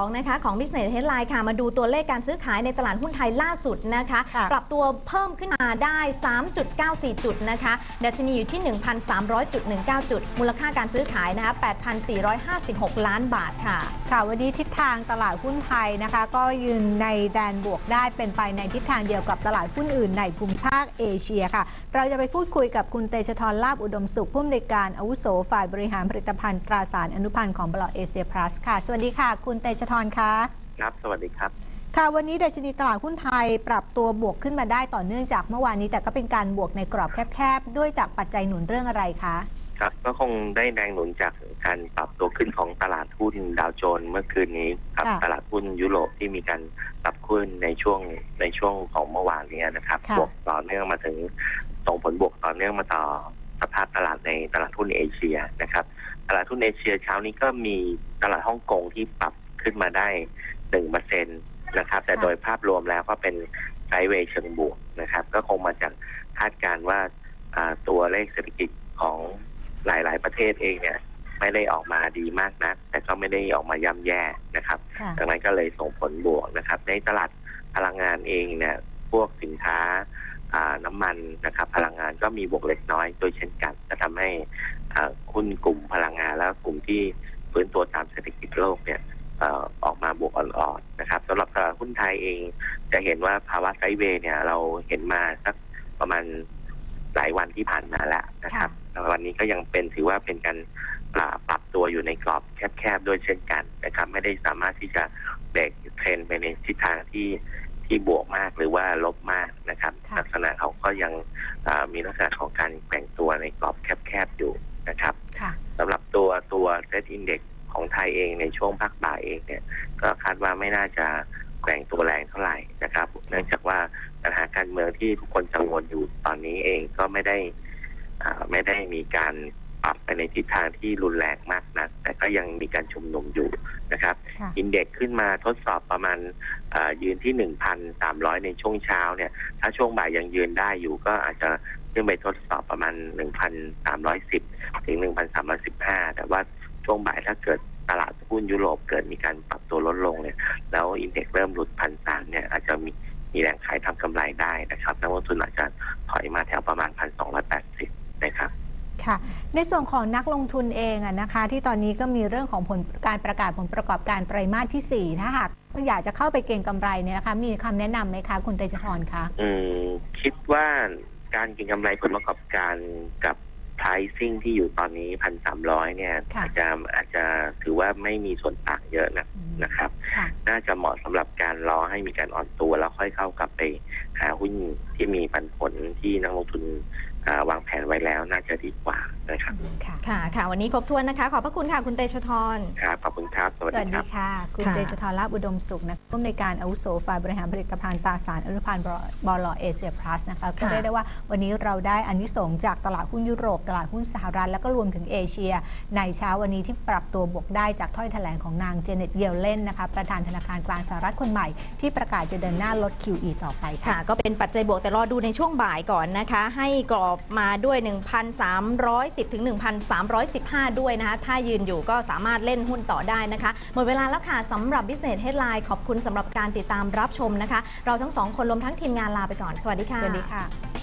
2นะคะของ Business Headline ค่ะ มาดูตัวเลขการซื้อขายในตลาดหุ้นไทยล่าสุดนะคะ ค่ะ ปรับตัวเพิ่มขึ้นมาได้ 3.94 จุดนะคะดัชนีอยู่ที่ 1,300.19 จุด มูลค่าการซื้อขายนะคะ 8,456 ล้านบาทค่ะ ค่ะวันนี้ทิศทางตลาดหุ้นไทยนะคะ ก็ยืนในแดนบวกได้เป็นไปในทิศทางเดียวกับตลาดหุ้นอื่นในภูมิภาคเอเชียค่ะ เราจะไปพูดคุยกับคุณเตชะทรลาบอุดมสุขผู้อำนวยการอาวุโสฝ่ายบริหารผลิตภัณฑ์ตราสารอนุพันธ์ของบลอเอเชียพลัสค่ะ สวัสดีค่ะ คุณเตชะทรคะครับ สวัสดีครับ ค่ะวันนี้ดัชนีตลาดหุ้นไทยปรับตัวบวกขึ้นมาได้ต่อเนื่องจากเมื่อวานนี้ แต่ก็เป็นการบวกในกรอบแคบๆ ด้วยจากปัจจัยหนุนเรื่องอะไรคะ ครับ ก็คงได้แรงหนุนจากการปรับตัวขึ้นของตลาดหุ้นดาวโจนส์เมื่อคืนนี้ครับค่ะตลาดหุ้นยุโรปที่มีการปรับขึ้นในช่วงในช่วงของเมื่อวานนี้นะครับค่ะบวกต่อเนื่องมาถึงส่งผลบวกต่อเนื่องมาต่อสภาพตลาดในตลาดหุ้นเอเชียนะครับ ตลาดหุ้นเอเชียเช้านี้ก็มีตลาดฮ่องกงที่ปรับ ขึ้นมาได้หนึ่งเปอร์เซ็นตนะครับ แต่ค่ะโดยภาพรวมแล้วก็เป็นไซด์เวย์เชิงบวกนะครับ ก็คงมาจากคาดการณ์ว่าอ่าตัวเลขเศรษฐกิจของหลาย ๆ ประเทศเองเนี่ยไม่ได้ออกมาดีมากนัก แต่ก็ไม่ได้ออกมาย่ำแย่นะครับค่ะดังนั้นก็เลยส่งผลบวกนะครับ ในตลาดพลังงานเองเนี่ยพวกสินค้าอ่าน้ำมันนะครับ พลังงานก็มีบวกเล็กน้อยโดยเช่นกันก็ทำให้อ่าหุ้นกลุ่มพลังงานแล้วกลุ่มที่ฟื้นตัวตามเศรษฐกิจโลกเนี่ยเอ่อออกมาบวกอ่อนๆนะครับสำหรับตลาดหุ้นไทยเอง จะเห็นว่าภาวะไซด์เวย์เนี่ยเราเห็นมาสักประมาณหลายวันที่ผ่านมาแล้วนะครับแล้ววันนี้ก็ยังเป็นถือว่าเป็นการปรับปรับตัวอยู่ในกรอบแคบๆด้วยเช่นกันนะครับ ไม่ได้สามารถที่จะเบรกเทรนด์ไปในทิศทางที่ที่บวกมากหรือว่าลบมากนะครับค่ะลักษณะเขาก็ยังอ่ามีลักษณะของการแกว่งตัวในกรอบแคบๆอยู่นะครับค่ะสำหรับตัวตัวเซตอินเด็ก ของไทยเองในช่วงพักบ่ายเองเนี่ยก็คาดว่าไม่น่าจะแกว่งตัวแรงเท่าไหร่นะครับ เนื่องจากว่าปัญหาการเมืองที่ทุกคนกังวลอยู่ตอนนี้เองก็ไม่ได้อ่าไม่ได้มีการปรับไปในทิศทางที่รุนแรงมากนัก แต่ก็ยังมีการชุมนุมอยู่นะครับค่ะอินเด็กขึ้นมาทดสอบประมาณอ่ายืนที่หนึ่งพันสามร้อยในช่วงเช้าเนี่ย ถ้าช่วงบ่ายยังยืนได้อยู่ก็อาจจะขึ้นไปทดสอบประมาณหนึ่งพันสามร้อยสิบถึงหนึ่งพันสามร้อยสิบห้าแต่ว่า ช่วงบ่ายถ้าเกิดตลาดหุ้นยุโรปเกิดมีการปรับตัวลดลงเนี่ย แล้วอินเด็กซ์เริ่มหลุดพันสามเนี่ยอาจจะมีมีแรงขายทำกำไรได้นะครับนักลงทุนอาจจะถอยมาแถวประมาณพันสองร้อยแปดสิบนะครับค่ะในส่วนของนักลงทุนเองอะนะคะ ที่ตอนนี้ก็มีเรื่องของผลการประกาศผลประกอบการไตรมาสที่ 4 ถ้าหากอยากจะเข้าไปเก็งกำไรเนี่ยนะคะ มีคำแนะนำไหมคะ คุณเตชะทรคะอืมคิดว่าการเก็งกำไรผลประกอบการกับ pricing ที่อยู่ตอนนี้พันสามร้อยเนี่ยค่ะอาจจะอาจจะถือว่าไม่มีส่วนต่างเยอะนะนะครับค่ะน่าจะเหมาะสำหรับการรอให้มีการอ่อนตัวแล้วค่อยเข้ากลับไปหาหุ้นที่มีปันผลที่นักลงทุนอ่าวางแผนไว้แล้วน่าจะดีกว่า นะครับค่ะค่ะค่ะ วันนี้ครบถ้วนนะคะ ขอบพระคุณค่ะ คุณเตชะทรครับขอบคุณครับ สวัสสวัดีสคดีรับค่ะ คุณค่ะเดชทรลาบอุดมสุขนะผู้อำนวยการอาวุโสฝ่ายบริหารผลิตภัณฑ์ตราสารอนุพันธ์บลเอเชียพลัสนะคะก็ค่ะเรียกได้ว่าวันนี้เราได้อานิสงส์จากตลาดหุ้นยุโรป ตลาดหุ้นสหรัฐ แล้วก็รวมถึงเอเชีย ในเช้าวันนี้ที่ปรับตัวบวกได้จากถ้อยแถลงของนางเจเน็ตเยลเลนนะคะประธานธนาคารกลางสหรัฐคนใหม่ ที่ประกาศจะเดินหน้าลด QE ต่อไปค่ะค่ะก็เป็นปัจจัยบวกแต่รอดูในช่วงบ่ายก่อนนะคะ ให้กรอบมาด้วย1,310 ถึง 1,315 ด้วยนะคะ ถ้ายืนอยู่ก็สามารถเล่นหุ้นต่อได้นะคะ หมดเวลาแล้วค่ะสำหรับ Business Headline ขอบคุณสำหรับการติดตามรับชมนะคะ เราทั้งสองคนรวมทั้งทีมงานลาไปก่อน สวัสดีค่ะ สวัสดีค่ะ